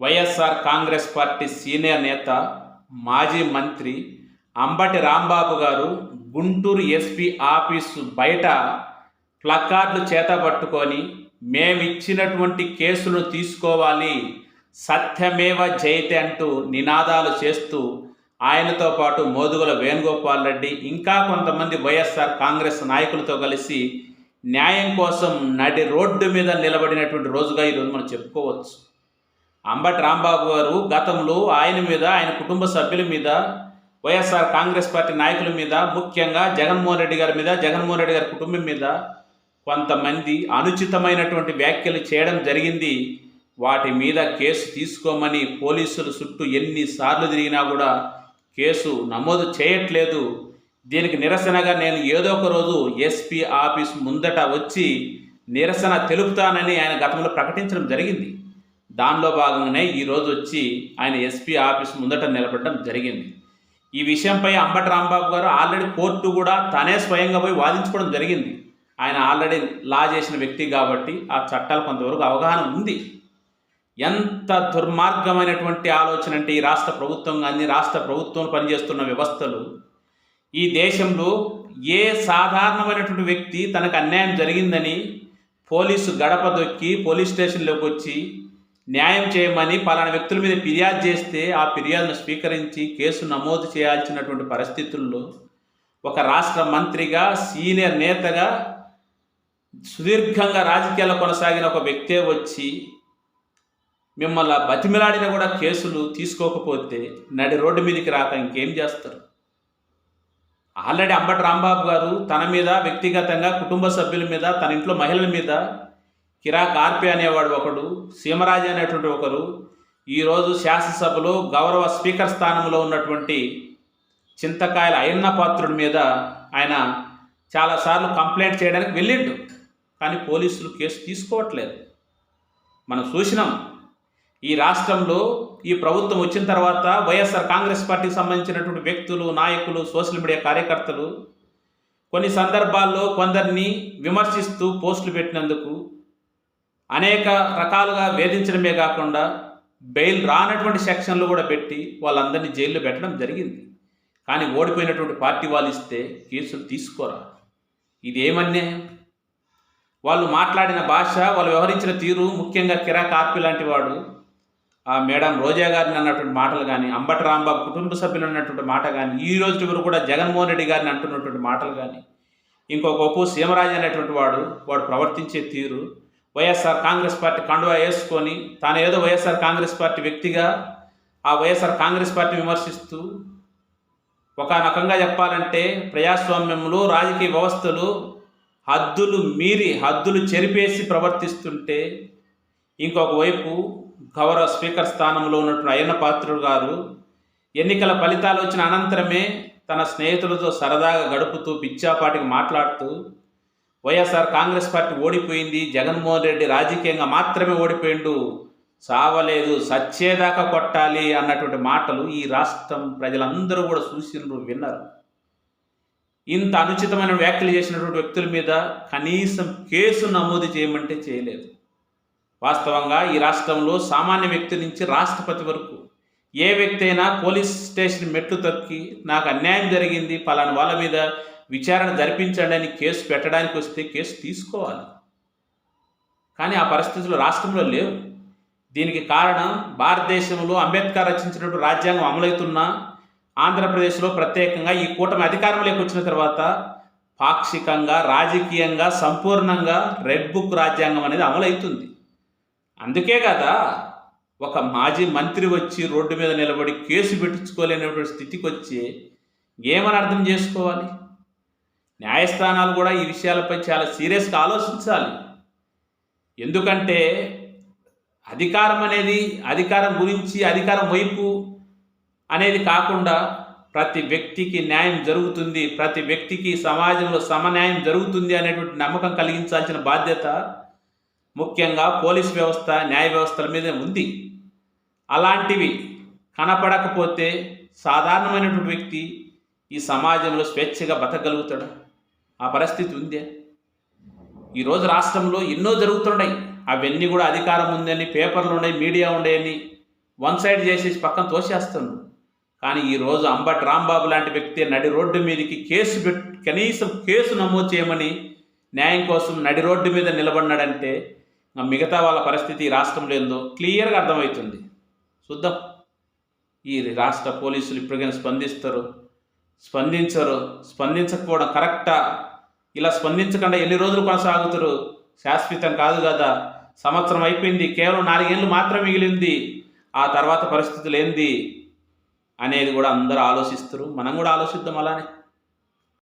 YSR Congress party senior నేత మాజీ మంత్రి అంబటి రాంబాబు గారు గుంటూరు ఎస్పీ ఆఫీసు బయట ప్లకార్డులు చేతబట్టుకొని మేమిచ్చినటువంటి కేసులు తీసుకోవాలి సత్యమేవ జయతే అంటూ నినాదాలు చేస్తూ ఆయనతో పాటు మోదుగుల వేణుగోపాల్ రెడ్డి ఇంకా కొంతమంది వైఎస్ఆర్ కాంగ్రెస్ నాయకులతో కలిసి న్యాయం కోసం నడి రోడ్డు మీద నిలబడినటువంటి రోజుగా ఈరోజు మనం చెప్పుకోవచ్చు. అంబటి రాంబాబు గారు గతంలో ఆయన మీద ఆయన కుటుంబ సభ్యుల మీద వైఎస్ఆర్ కాంగ్రెస్ పార్టీ నాయకుల మీద ముఖ్యంగా జగన్మోహన్ రెడ్డి గారి మీద జగన్మోహన్ రెడ్డి గారి కుటుంబం మీద కొంతమంది అనుచితమైనటువంటి వ్యాఖ్యలు చేయడం జరిగింది. వాటి మీద కేసు తీసుకోమని పోలీసులు చుట్టూ ఎన్నిసార్లు తిరిగినా కూడా కేసు నమోదు చేయట్లేదు. దీనికి నిరసనగా నేను ఏదో ఒక రోజు ఎస్పీ ఆఫీస్ ముందట వచ్చి నిరసన తెలుపుతానని ఆయన గతంలో ప్రకటించడం జరిగింది. దానిలో భాగంగానే ఈరోజు వచ్చి ఆయన ఎస్పీ ఆఫీస్ ముందట నిలబడడం జరిగింది. ఈ విషయంపై అంబటి రాంబాబు గారు ఆల్రెడీ కోర్టు కూడా తనే స్వయంగా పోయి వాదించుకోవడం జరిగింది. ఆయన ఆల్రెడీ లా చేసిన వ్యక్తి కాబట్టి ఆ చట్టాలు కొంతవరకు అవగాహన ఉంది. ఎంత దుర్మార్గమైనటువంటి ఆలోచన అంటే ఈ రాష్ట్ర ప్రభుత్వం కానీ రాష్ట్ర ప్రభుత్వం పనిచేస్తున్న వ్యవస్థలు ఈ దేశంలో ఏ సాధారణమైనటువంటి వ్యక్తి తనకు అన్యాయం జరిగిందని పోలీసు గడప దొక్కి పోలీస్ స్టేషన్లోకి వచ్చి న్యాయం చేయమని పలానా వ్యక్తుల మీద ఫిర్యాదు చేస్తే ఆ ఫిర్యాదును స్వీకరించి కేసు నమోదు చేయాల్సినటువంటి పరిస్థితుల్లో ఒక రాష్ట్ర మంత్రిగా సీనియర్ నేతగా సుదీర్ఘంగా రాజకీయాల్లో కొనసాగిన ఒక వ్యక్తే వచ్చి మిమ్మల్ని బతిమిలాడిన కూడా కేసులు తీసుకోకపోతే నడి రోడ్డు మీదకి రాక ఇంకేం చేస్తారు? ఆల్రెడీ అంబటి రాంబాబు గారు తన మీద వ్యక్తిగతంగా కుటుంబ సభ్యుల మీద తన ఇంట్లో మహిళల మీద కిరా కార్పి అనేవాడు ఒకడు సీమరాజు అనేటువంటి ఒకరు. ఈరోజు శాసనసభలో గౌరవ స్పీకర్ స్థానంలో ఉన్నటువంటి చింతకాయల అయ్యన్న పాత్రుడి మీద ఆయన చాలాసార్లు కంప్లైంట్ చేయడానికి వెళ్ళిండు. కానీ పోలీసులు కేసు తీసుకోవట్లేదు. మనం చూసినాం. ఈ రాష్ట్రంలో ఈ ప్రభుత్వం వచ్చిన తర్వాత వైఎస్ఆర్ కాంగ్రెస్ పార్టీకి సంబంధించినటువంటి వ్యక్తులు నాయకులు సోషల్ మీడియా కార్యకర్తలు కొన్ని సందర్భాల్లో కొందరిని విమర్శిస్తూ పోస్టులు పెట్టినందుకు అనేక రకాలుగా వేధించడమే కాకుండా బెయిల్ రానటువంటి సెక్షన్లు కూడా పెట్టి వాళ్ళందరినీ జైల్లో పెట్టడం జరిగింది. కానీ ఓడిపోయినటువంటి పార్టీ వాళ్ళు ఇస్తే కేసులు తీసుకోరా? ఇది ఏమన్యాయం వాళ్ళు మాట్లాడిన భాష వాళ్ళు వ్యవహరించిన తీరు ముఖ్యంగా కిరా కార్పి లాంటి వాడు ఆ మేడం రోజా గారిని అన్నటువంటి మాటలు కానీ అంబటి రాంబాబు కుటుంబ సభ్యులు అన్నటువంటి మాట కానీ ఈ రోజు వరకు కూడా జగన్మోహన్ రెడ్డి గారిని అంటున్నటువంటి మాటలు కానీ ఇంకొక ఒప్పు సీమరాజు అనేటువంటి వాడు వాడు ప్రవర్తించే తీరు వైఎస్ఆర్ కాంగ్రెస్ పార్టీ కండువా వేసుకొని తాను ఏదో వైఎస్ఆర్ కాంగ్రెస్ పార్టీ వ్యక్తిగా ఆ వైఎస్ఆర్ కాంగ్రెస్ పార్టీ విమర్శిస్తూ ఒక రకంగా చెప్పాలంటే ప్రజాస్వామ్యంలో రాజకీయ వ్యవస్థలు హద్దులు మీరి హద్దులు చెరిపేసి ప్రవర్తిస్తుంటే ఇంకొక వైపు గౌరవ స్పీకర్ స్థానంలో ఉన్నటువంటి అయ్యన్న పాత్రుడు గారు ఎన్నికల ఫలితాలు వచ్చిన అనంతరమే తన స్నేహితులతో సరదాగా గడుపుతూ పిచ్చాపాటికి మాట్లాడుతూ వైఎస్ఆర్ కాంగ్రెస్ పార్టీ ఓడిపోయింది. జగన్మోహన్ రెడ్డి రాజకీయంగా మాత్రమే ఓడిపోయిండు. సావలేదు సచ్చేదాకా కొట్టాలి అన్నటువంటి మాటలు ఈ రాష్ట్రం ప్రజలందరూ కూడా చూసినారు విన్నారు. ఇంత అనుచితమైన వ్యాఖ్యలు చేసినటువంటి వ్యక్తుల మీద కనీసం కేసు నమోదు చేయమంటే చేయలేదు. వాస్తవంగా ఈ రాష్ట్రంలో సామాన్య వ్యక్తి నుంచి రాష్ట్రపతి వరకు ఏ వ్యక్తి అయినా పోలీస్ స్టేషన్ మెట్లు తక్కి నాకు అన్యాయం జరిగింది పలాని వాళ్ళ మీద విచారణ జరిపించండి అని కేసు పెట్టడానికి వస్తే కేసు తీసుకోవాలి. కానీ ఆ పరిస్థితులు రాష్ట్రంలో లేవు. దీనికి కారణం భారతదేశంలో అంబేద్కర్ రచించినటువంటి రాజ్యాంగం అమలవుతున్నా ఆంధ్రప్రదేశ్లో ప్రత్యేకంగా ఈ కూటమి అధికారంలోకి వచ్చిన తర్వాత పాక్షికంగా రాజకీయంగా సంపూర్ణంగా రెడ్ బుక్ రాజ్యాంగం అనేది అమలవుతుంది. అందుకే కదా ఒక మాజీ మంత్రి వచ్చి రోడ్డు మీద నిలబడి కేసు పెట్టించుకోలేనటువంటి స్థితికి వచ్చి ఏమని అర్థం చేసుకోవాలి? న్యాయస్థానాలు కూడా ఈ విషయాలపై చాలా సీరియస్గా ఆలోచించాలి. ఎందుకంటే అధికారం అనేది అధికారం గురించి అధికారం వైపు అనేది కాకుండా ప్రతి వ్యక్తికి న్యాయం జరుగుతుంది ప్రతి వ్యక్తికి సమాజంలో సమన్యాయం జరుగుతుంది అనేటువంటి నమ్మకం కలిగించాల్సిన బాధ్యత ముఖ్యంగా పోలీస్ వ్యవస్థ న్యాయ వ్యవస్థల మీద ఉంది. అలాంటివి కనపడకపోతే సాధారణమైనటువంటి వ్యక్తి ఈ సమాజంలో స్వేచ్ఛగా బతకగలుగుతాడు? ఆ పరిస్థితి ఉందే. ఈరోజు రాష్ట్రంలో ఎన్నో జరుగుతున్నాయి. అవన్నీ కూడా అధికారం ఉందని పేపర్లు ఉన్నాయి మీడియా ఉండేయని వన్ సైడ్ చేసేసి పక్కన తోసేస్తున్నారు. కానీ ఈరోజు అంబటి రాంబాబు లాంటి వ్యక్తి నడి రోడ్డు మీదకి కేసు పెట్ కనీసం కేసు నమోదు చేయమని న్యాయం కోసం నడి రోడ్డు మీద నిలబడినాడంటే మిగతా వాళ్ళ పరిస్థితి ఈ రాష్ట్రంలో ఏందో క్లియర్గా అర్థమవుతుంది. చూద్దాం. ఈ రాష్ట్ర పోలీసులు ఇప్పటికైనా స్పందిస్తారు. స్పందించరు స్పందించకపోవడం కరెక్టా? ఇలా స్పందించకుండా ఎన్ని రోజులు కొనసాగుతారు? శాశ్వతం కాదు కదా. సంవత్సరం అయిపోయింది కేవలం నాలుగేళ్ళు మాత్రం మిగిలింది. ఆ తర్వాత పరిస్థితులు ఏంది? అనేది కూడా అందరూ ఆలోచిస్తారు. మనం కూడా ఆలోచిద్దాం అలానే.